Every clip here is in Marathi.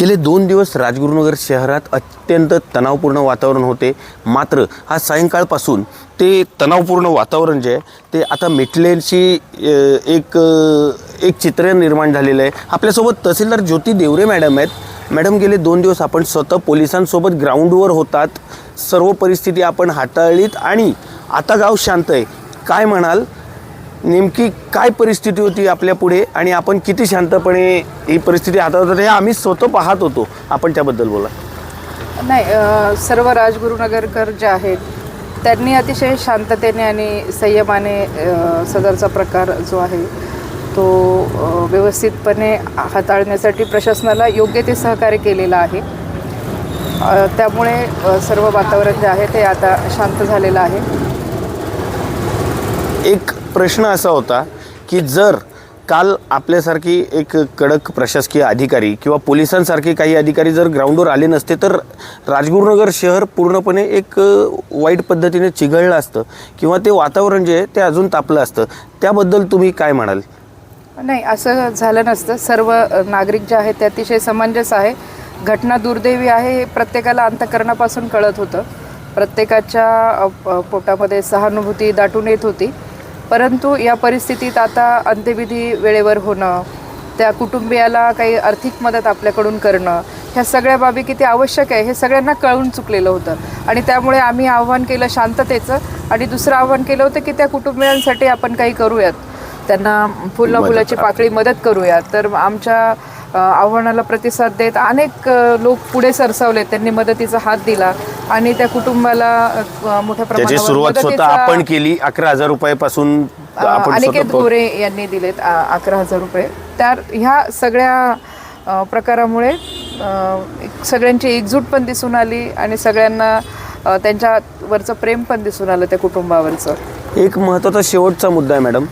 गेले दोन दिवस राजगुरुनगर शहरात अत्यंत तणावपूर्ण वातावरण होते. मात्र हा सायंकाळपासून ते तणावपूर्ण वातावरण जे आहे ते आता मिटलेशी एक एक चित्र निर्माण झालेलं आहे. आपल्यासोबत तहसीलदार ज्योती देवरे मॅडम आहेत. मॅडम गेले दोन दिवस आपण स्वतः पोलिसांसोबत ग्राउंडवर होतात. सर्व परिस्थिती आपण हाताळलीत आणि आता गाव शांत आहे. काय म्हणाल? नेमकी काय परिस्थिती होती आपल्या पुढे आणि आपण किती शांतपणे ही परिस्थिती हाताळत होतो हे आम्ही स्वतः पाहत होतो. आपण त्याबद्दल बोला. नाही सर्व राजगुरुनगरकर जे आहेत त्यांनी अतिशय शांततेने आणि संयमाने सदरचा प्रकार जो आहे तो व्यवस्थितपणे हाताळण्यासाठी प्रशासनाला योग्य ते सहकार्य केलेलं आहे. त्यामुळे सर्व वातावरण जे आहे ते आता शांत झालेलं आहे. एक प्रश्न असा होता की जर काल आपल्यासारखी एक कडक प्रशासकीय अधिकारी किंवा पोलिसांसारखे काही अधिकारी जर ग्राउंडवर आले नसते तर राजगुरुनगर शहर पूर्णपणे एक वाईट पद्धतीने चिघळलं असतं किंवा ते वातावरण जे आहे ते अजून तापलं असतं. त्याबद्दल तुम्ही काय म्हणाल? नाही असं झालं नसतं. सर्व नागरिक जे आहेत ते अतिशय समंजस आहे. घटना दुर्दैवी आहे हे प्रत्येकाला अंतकरणापासून कळत होतं. प्रत्येकाच्या पोटामध्ये सहानुभूती दाटून येत होती. परंतु या परिस्थितीत आता अंत्यविधी वेळेवर होणं त्या कुटुंबियाला काही आर्थिक मदत आपल्याकडून करणं ह्या सगळ्या बाबी किती आवश्यक आहे हे सगळ्यांना कळून चुकलेलं होतं. आणि त्यामुळे आम्ही आव्हान केलं शांततेचं आणि दुसरं आव्हान केलं होतं की त्या कुटुंबियांसाठी आपण काही करूयात. त्यांना फुलं फुलाची पाकळी मदत करूया तर आमच्या आव्हानाला प्रतिसाद देत अनेक लोक पुढे सरसावले. त्यांनी मदतीचा हात दिला आणि त्या कुटुंबाला मोठ्या प्रमाणावर सुरुवात स्वतः आपण केली अकरा हजार रुपयापासून अनिकेत गोरे यांनी दिलेत अकरा हजार रुपये. त्या ह्या सगळ्या प्रकारामुळे सगळ्यांची एकजूट पण दिसून आली आणि सगळ्यांना त्यांच्यावरचं प्रेम पण दिसून आलं त्या कुटुंबावरचं. एक महत्त्वाचा शेवटचा मुद्दा आहे मॅडम.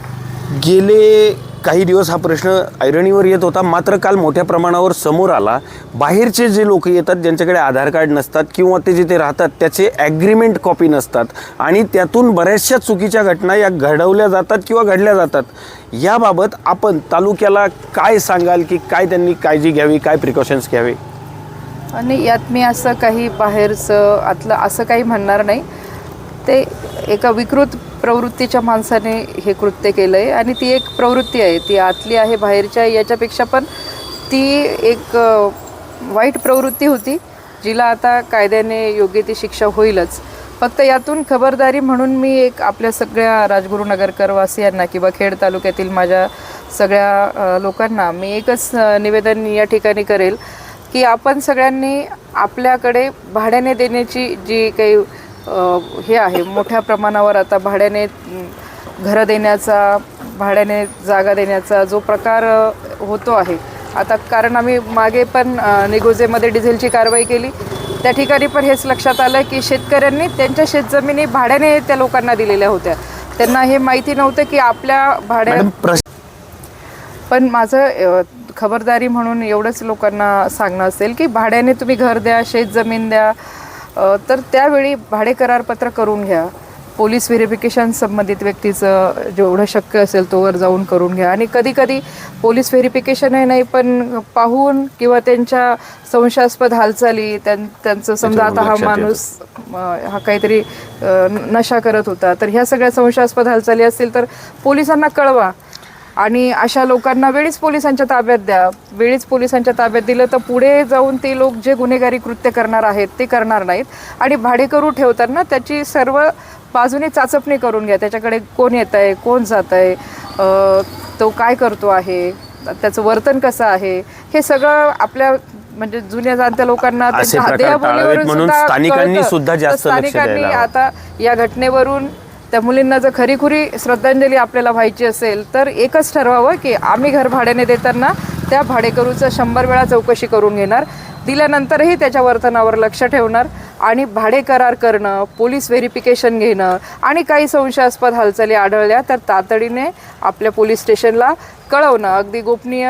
गेले काही दिवस हा प्रश्न ऐरणीवर येत होता. मात्र काल मोठ्या प्रमाणावर समोर आला. बाहेरचे जे लोक येतात ज्यांच्याकडे आधार कार्ड नसतात किंवा ते जिथे राहतात त्याचे ॲग्रीमेंट कॉपी नसतात. आणि त्यातून बऱ्याचशा चुकीच्या घटना या घडवल्या जातात किंवा घडल्या जातात. याबाबत आपण तालुक्याला काय सांगाल की काय त्यांनी काळजी घ्यावी काय प्रिकॉशन्स घ्यावे? आणि यात मी असं काही बाहेरचं आतलं असं काही म्हणणार नाही. ते एका विकृत प्रवृत्तीच्या माणसाने हे कृत्य केलं आहे आणि ती एक प्रवृत्ती आहे. ती आतली आहे बाहेरच्या याच्यापेक्षा पण ती एक वाईट प्रवृत्ती होती जिला आता कायद्याने योग्य ती शिक्षा होईलच. फक्त यातून खबरदारी म्हणून मी एक आपल्या सगळ्या राजगुरुनगरकर वासियांना किंवा खेड तालुक्यातील माझ्या सगळ्या लोकांना मी एकच निवेदन या ठिकाणी करेल की आपण सगळ्यांनी आपल्याकडे भाड्याने देण्याची जी काही हे आहे. मोठ्या प्रमाणावर आता भाड्याने घरं देण्याचा भाड्याने जागा देण्याचा जो प्रकार होतो आहे. आता कारण आम्ही मागे पण निगोजेमध्ये डिझेलची कारवाई केली. त्या ठिकाणी पण हेच लक्षात आलं की शेतकऱ्यांनी त्यांच्या शेतजमिनी भाड्याने त्या लोकांना दिलेल्या होत्या. त्यांना हे माहिती नव्हतं की आपल्या भाड्या पण माझं खबरदारी म्हणून एवढंच लोकांना सांगणं असेल की भाड्याने तुम्ही घर द्या शेत जमीन द्या तर त्यावेळी भाडे करारपत्र करून घ्या. पोलीस व्हेरिफिकेशन संबंधित व्यक्तीचं जेवढं शक्य असेल तोवर जाऊन करून घ्या. आणि कधी कधी पोलीस व्हेरिफिकेशनही नाही पण पाहून किंवा त्यांच्या संशयास्पद हालचाली त्यां त्यांचं समजा आता हा. माणूस हा काहीतरी नशा करत होता. तर ह्या सगळ्या संशयास्पद हालचाली असतील तर पोलिसांना कळवा. आणि अशा लोकांना वेळीच पोलिसांच्या ताब्यात द्या. वेळीच पोलिसांच्या ताब्यात दिलं तर पुढे जाऊन ते लोक जे गुन्हेगारी कृत्य करणार आहेत ते करणार नाहीत. आणि भाडेकरू ठेवताना त्याची सर्व बाजूने चाचपणी करून घ्या. त्याच्याकडे कोण येत आहे कोण जात आहे तो काय करतो आहे त्याचं वर्तन कसं आहे हे सगळं आपल्या म्हणजे जुन्या जाणत्या लोकांना स्थानिकांनी. आता या घटनेवरून त्या मुलींना जर खरीखुरी श्रद्धांजली आपल्याला व्हायची असेल तर एकच ठरवावं की आम्ही घर भाड्याने देताना त्या भाडेकरूचं शंभर वेळा चौकशी करून घेणार. दिल्यानंतरही त्याच्या वर्तनावर लक्ष ठेवणार. आणि भाडे करार करणं पोलीस व्हेरिफिकेशन घेणं आणि काही संशयास्पद हालचाली आढळल्या तर तातडीने आपल्या पोलीस स्टेशनला कळवणं. अगदी गोपनीय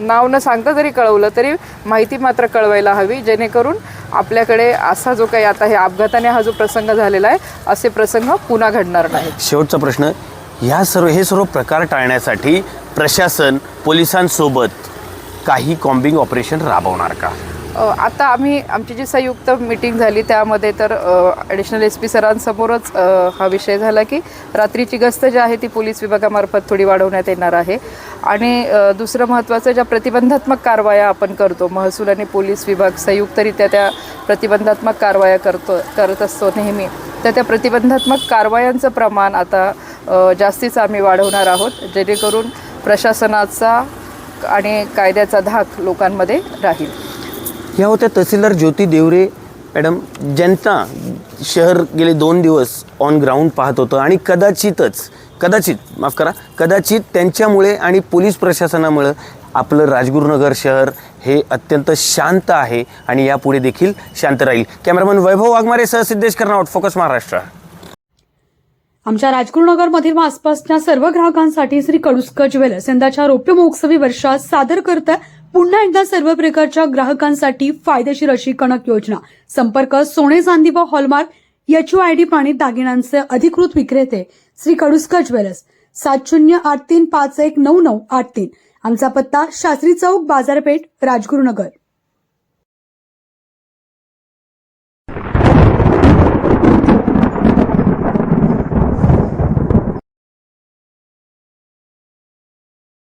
नाव न सांगता जरी कळवलं तरी माहिती मात्र कळवायला हवी जेणेकरून आपल्याकडे असा जो काही आता हे अपघाताने हा जो प्रसंग झालेला आहे असे प्रसंग पुन्हा घडणार नाही शेवटचा प्रश्न ह्या सर्व हे सर्व प्रकार टाळण्यासाठी प्रशासन पोलिसांसोबत काही कॉम्बिंग ऑपरेशन राबवणार का? आता आम्ही आमची जी संयुक्त मीटिंग झाली त्यामध्ये तर ॲडिशनल एस पी सरांसमोरच हा विषय झाला की रात्रीची गस्त जी आहे ती पोलीस विभागामार्फत थोडी वाढवण्यात येणार आहे. आणि दुसरं महत्त्वाचं ज्या प्रतिबंधात्मक कारवाया आपण करतो महसूल आणि पोलीस विभाग संयुक्तरित्या त्या प्रतिबंधात्मक कारवाया करतो करत असतो नेहमी तर त्या प्रतिबंधात्मक कारवायांचं प्रमाण आता जास्तीच आम्ही वाढवणार आहोत जेणेकरून प्रशासनाचा आणि कायद्याचा धाक लोकांमध्ये राहील. ह्या होत्या तहसीलदार ज्योती देवरे. मॅडम जनता शहर गेले दोन दिवस ऑन ग्राउंड पाहत होतं आणि कदाचितच कदाचित माफ करा कदाचित त्यांच्यामुळे आणि पोलीस प्रशासनामुळं आपलं राजगुरुनगर शहर हे अत्यंत शांत आहे आणि यापुढे देखील शांत राहील. कॅमेरामन वैभव वाघमारे सह सिद्धेश कर्नावट फोकस महाराष्ट्र. आमच्या राजगुरुनगरमधील व आसपासच्या सर्व ग्राहकांसाठी श्री कडुस्कर ज्वेलर्स यंदाच्या रौप्य महोत्सवी वर्षात सादर करत पुन्हा एकदा सर्व प्रकारच्या ग्राहकांसाठी फायदेशीर अशी कणक योजना. संपर्क सोने चांदी व हॉलमार्क एच आय डी पाणी दागिन्यांचे अधिकृत विक्रेते श्री कडुस्कर ज्वेलर्स. सात शून्य आठ तीन पाच एक नऊ नऊ आठ तीन. आमचा पत्ता शास्त्री चौक बाजारपेठ राजगुरुनगर.